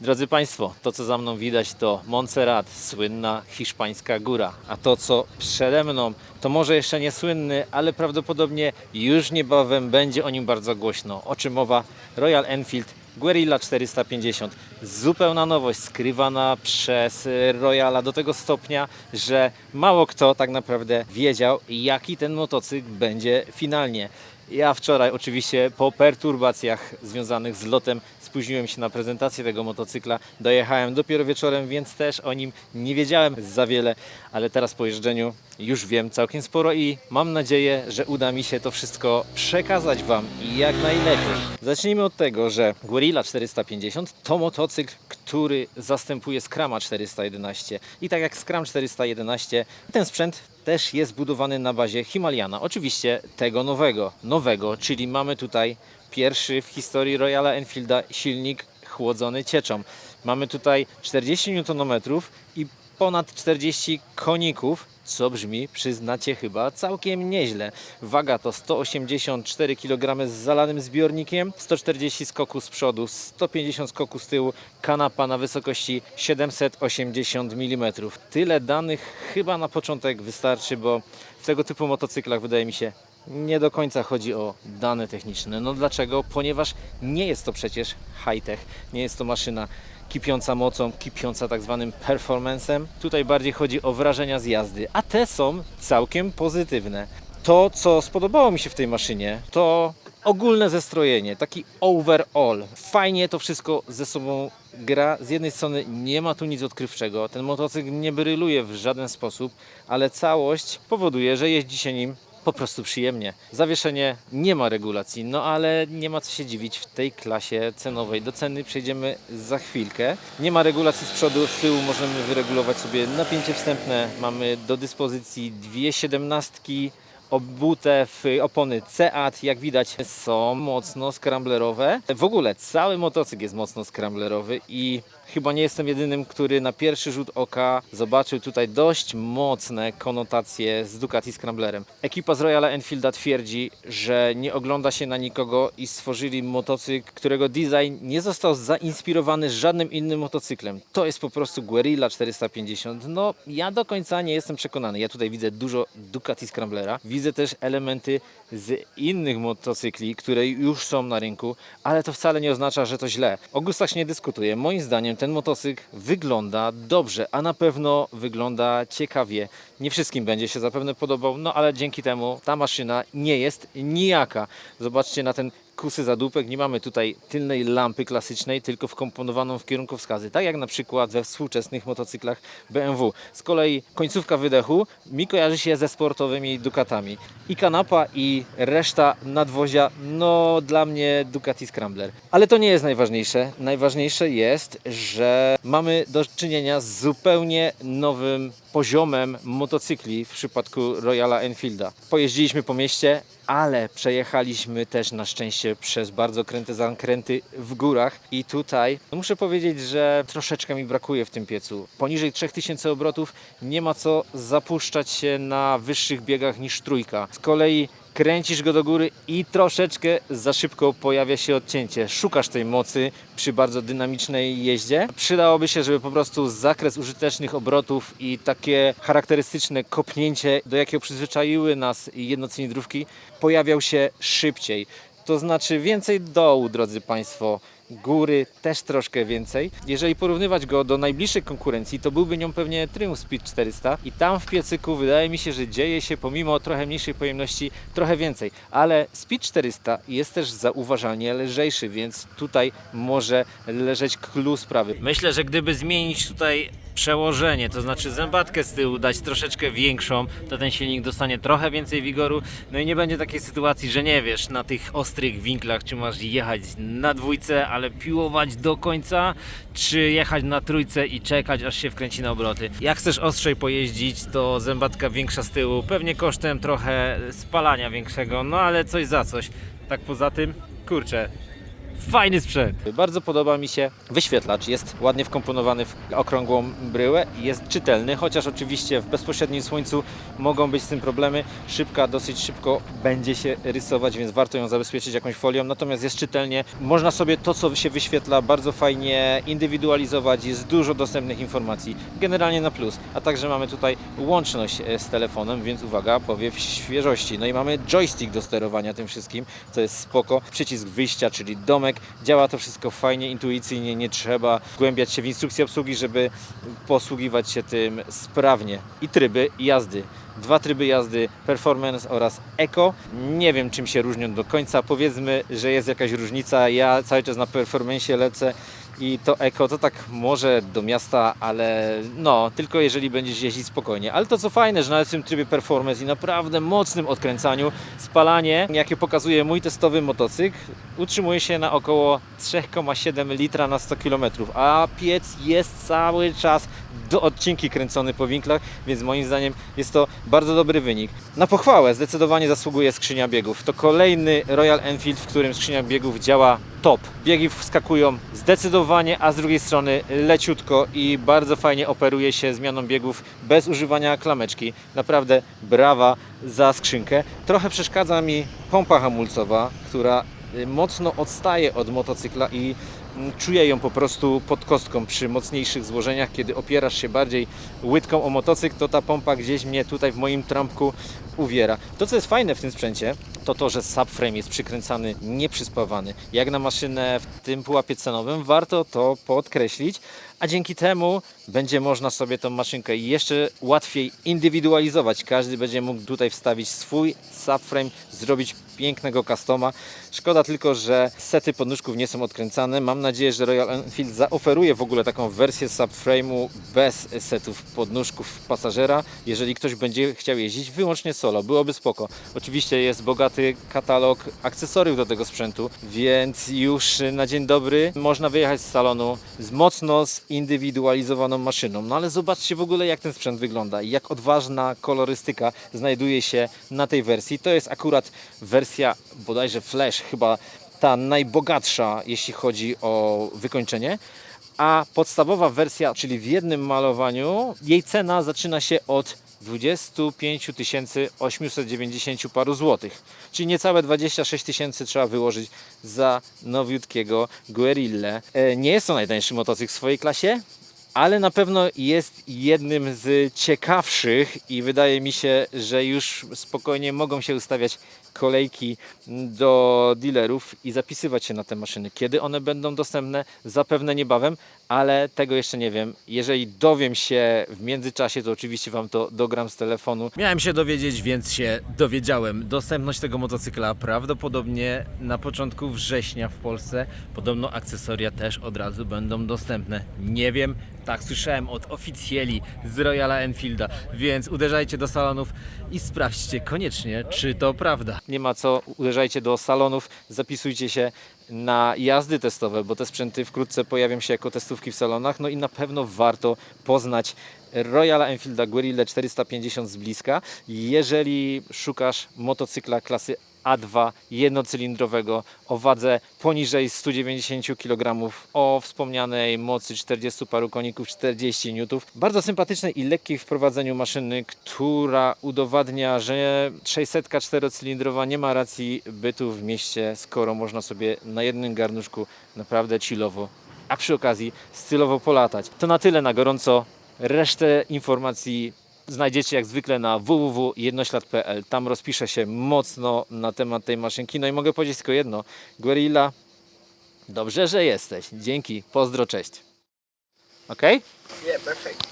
Drodzy Państwo, to co za mną widać to Montserrat, słynna hiszpańska góra. A to co przede mną to może jeszcze nie słynny, ale prawdopodobnie już niebawem będzie o nim bardzo głośno. O czym mowa? Royal Enfield Guerrilla 450. Zupełna nowość, skrywana przez Royala do tego stopnia, że mało kto tak naprawdę wiedział, jaki ten motocykl będzie finalnie. Ja wczoraj oczywiście po perturbacjach związanych z lotem spóźniłem się na prezentację tego motocykla. Dojechałem dopiero wieczorem, więc też o nim nie wiedziałem za wiele, ale teraz po jeżdżeniu już wiem całkiem sporo i mam nadzieję, że uda mi się to wszystko przekazać Wam jak najlepiej. Zacznijmy od tego, że Guerrilla 450 to motocykl, który zastępuje Scrama 411 i tak jak Scram 411 ten sprzęt też jest budowany na bazie Himalayana. Oczywiście tego nowego, nowego, czyli mamy tutaj pierwszy w historii Royala Enfielda silnik chłodzony cieczą. Mamy tutaj 40 Nm i ponad 40 koników, co brzmi, przyznacie chyba, całkiem nieźle. Waga to 184 kg z zalanym zbiornikiem, 140 skoku z przodu, 150 skoku z tyłu, kanapa na wysokości 780 mm. Tyle danych chyba na początek wystarczy, bo w tego typu motocyklach wydaje mi się nie do końca chodzi o dane techniczne. No dlaczego? Ponieważ nie jest to przecież high-tech, nie jest to maszyna kipiąca mocą, kipiąca tak zwanym performance'em. Tutaj bardziej chodzi o wrażenia z jazdy, a te są całkiem pozytywne. To, co spodobało mi się w tej maszynie, to ogólne zestrojenie, taki overall. Fajnie to wszystko ze sobą gra. Z jednej strony nie ma tu nic odkrywczego, ten motocykl nie bryluje w żaden sposób, ale całość powoduje, że jeździ się nim po prostu przyjemnie. Zawieszenie nie ma regulacji, no ale nie ma co się dziwić w tej klasie cenowej. Do ceny przejdziemy za chwilkę. Nie ma regulacji z przodu, z tyłu możemy wyregulować sobie napięcie wstępne. Mamy do dyspozycji dwie siedemnastki obute w opony CEAT, jak widać są mocno skramblerowe. W ogóle cały motocykl jest mocno skramblerowy i chyba nie jestem jedynym, który na pierwszy rzut oka zobaczył tutaj dość mocne konotacje z Ducati Scramblerem. Ekipa z Royala Enfielda twierdzi, że nie ogląda się na nikogo i stworzyli motocykl, którego design nie został zainspirowany żadnym innym motocyklem. To jest po prostu Guerrilla 450. No, ja do końca nie jestem przekonany. Ja tutaj widzę dużo Ducati Scramblera. Widzę też elementy z innych motocykli, które już są na rynku, ale to wcale nie oznacza, że to źle. O gustach się nie dyskutuje. Moim zdaniem ten motocykl wygląda dobrze, a na pewno wygląda ciekawie. Nie wszystkim będzie się zapewne podobał, no ale dzięki temu ta maszyna nie jest nijaka. Zobaczcie na ten kusy zadupek. Nie mamy tutaj tylnej lampy klasycznej, tylko wkomponowaną w kierunkowskazy. Tak jak na przykład we współczesnych motocyklach BMW. Z kolei końcówka wydechu mi kojarzy się ze sportowymi Ducatami. I kanapa i reszta nadwozia, no dla mnie Ducati Scrambler. Ale to nie jest najważniejsze. Najważniejsze jest, że mamy do czynienia z zupełnie nowym poziomem motocykli w przypadku Royala Enfielda. Pojeździliśmy po mieście, ale przejechaliśmy też na szczęście przez bardzo kręte zakręty w górach i tutaj no muszę powiedzieć, że troszeczkę mi brakuje w tym piecu. Poniżej 3000 obrotów nie ma co zapuszczać się na wyższych biegach niż trójka. Z kolei kręcisz go do góry i troszeczkę za szybko pojawia się odcięcie. Szukasz tej mocy przy bardzo dynamicznej jeździe. Przydałoby się, żeby po prostu zakres użytecznych obrotów i takie charakterystyczne kopnięcie, do jakiego przyzwyczaiły nas jednocylindrówki, pojawiał się szybciej. To znaczy więcej dołu, drodzy Państwo, góry też troszkę więcej. Jeżeli porównywać go do najbliższej konkurencji, to byłby nią pewnie Triumph Speed 400 i tam w piecyku wydaje mi się, że dzieje się pomimo trochę mniejszej pojemności trochę więcej. Ale Speed 400 jest też zauważalnie lżejszy, więc tutaj może leżeć clue sprawy. Myślę, że gdyby zmienić tutaj przełożenie, to znaczy zębatkę z tyłu dać troszeczkę większą, to ten silnik dostanie trochę więcej wigoru, no i nie będzie takiej sytuacji, że nie wiesz na tych ostrych winklach, czy masz jechać na dwójce, ale piłować do końca, czy jechać na trójce i czekać, aż się wkręci na obroty. Jak chcesz ostrzej pojeździć, to zębatka większa z tyłu, pewnie kosztem trochę spalania większego, no ale coś za coś. Tak poza tym, kurczę, Fajny sprzęt. Bardzo podoba mi się wyświetlacz. Jest ładnie wkomponowany w okrągłą bryłę i jest czytelny, chociaż oczywiście w bezpośrednim słońcu mogą być z tym problemy. Szybka dosyć szybko będzie się rysować, więc warto ją zabezpieczyć jakąś folią. Natomiast jest czytelnie. Można sobie to, co się wyświetla, bardzo fajnie indywidualizować. Jest dużo dostępnych informacji. Generalnie na plus. A także mamy tutaj łączność e, z telefonem, więc uwaga, powiew świeżości. No i mamy joystick do sterowania tym wszystkim, co jest spoko. Przycisk wyjścia, czyli domek. Działa to wszystko fajnie, intuicyjnie. Nie trzeba głębiać się w instrukcji obsługi, żeby posługiwać się tym sprawnie. I tryby jazdy. Dwa tryby jazdy Performance oraz Eco. Nie wiem czym się różnią do końca. Powiedzmy, że jest jakaś różnica. Ja cały czas na Performance lecę i to Eco to tak może do miasta, ale no, tylko jeżeli będziesz jeździć spokojnie. Ale to co fajne, że nawet w tym trybie Performance i naprawdę mocnym odkręcaniu spalanie, jakie pokazuje mój testowy motocykl, utrzymuje się na około 3,7 litra na 100 km, a piec jest cały czas do odcinki kręcony po winklach, więc moim zdaniem jest to bardzo dobry wynik. Na pochwałę zdecydowanie zasługuje skrzynia biegów. To kolejny Royal Enfield, w którym skrzynia biegów działa top. Biegi wskakują zdecydowanie, a z drugiej strony leciutko i bardzo fajnie operuje się zmianą biegów bez używania klameczki. Naprawdę brawa za skrzynkę. Trochę przeszkadza mi pompa hamulcowa, która y, mocno odstaje od motocykla i czuję ją po prostu pod kostką przy mocniejszych złożeniach, kiedy opierasz się bardziej łydką o motocykl, to ta pompa gdzieś mnie tutaj w moim trampku uwiera. To co jest fajne w tym sprzęcie, to to, że subframe jest przykręcany, nieprzyspawany. Jak na maszynę w tym pułapie cenowym, warto to podkreślić, a dzięki temu będzie można sobie tą maszynkę jeszcze łatwiej indywidualizować. Każdy będzie mógł tutaj wstawić swój subframe, zrobić pięknego customa. Szkoda tylko, że sety podnóżków nie są odkręcane. Mam nadzieję, że Royal Enfield zaoferuje w ogóle taką wersję subframe'u bez setów podnóżków pasażera. Jeżeli ktoś będzie chciał jeździć wyłącznie solo, byłoby spoko. Oczywiście jest bogaty katalog akcesoriów do tego sprzętu, więc już na dzień dobry można wyjechać z salonu z mocno zindywidualizowaną maszyną. No ale zobaczcie w ogóle jak ten sprzęt wygląda i jak odważna kolorystyka znajduje się na tej wersji. To jest akurat wersja bodajże Flash, chyba ta najbogatsza, jeśli chodzi o wykończenie. A podstawowa wersja, czyli w jednym malowaniu, jej cena zaczyna się od 25 890 paru złotych. Czyli niecałe 26 tysięcy trzeba wyłożyć za nowiutkiego Guerrillę. E, Nie jest to najtańszy motocykl w swojej klasie, ale na pewno jest jednym z ciekawszych i wydaje mi się, że już spokojnie mogą się ustawiać kolejki do dealerów i zapisywać się na te maszyny. Kiedy one będą dostępne? Zapewne niebawem, ale tego jeszcze nie wiem. Jeżeli dowiem się w międzyczasie, to oczywiście Wam to dogram z telefonu. Miałem się dowiedzieć, więc się dowiedziałem. Dostępność tego motocykla prawdopodobnie na początku września w Polsce. Podobno akcesoria też od razu będą dostępne. Nie wiem, tak słyszałem od oficjeli z Royala Enfielda, więc uderzajcie do salonów i sprawdźcie koniecznie, czy to prawda. Nie ma co, uderzajcie do salonów, zapisujcie się na jazdy testowe, bo te sprzęty wkrótce pojawią się jako testówki w salonach, no i na pewno warto poznać Royala Enfielda Guerrilla 450 z bliska, jeżeli szukasz motocykla klasy A2 jednocylindrowego o wadze poniżej 190 kg, o wspomnianej mocy 40 paru koników, 40 N. Bardzo sympatycznej i lekkiej w prowadzeniu maszyny, która udowadnia, że 600 czterocylindrowa nie ma racji bytu w mieście, skoro można sobie na jednym garnuszku naprawdę chillowo, a przy okazji stylowo polatać. To na tyle na gorąco. Resztę informacji znajdziecie jak zwykle na www.jednoślad.pl. Tam rozpiszę się mocno na temat tej maszynki. No i mogę powiedzieć tylko jedno. Guerilla, dobrze, że jesteś. Dzięki, pozdro, cześć. Ok? Yeah, perfect.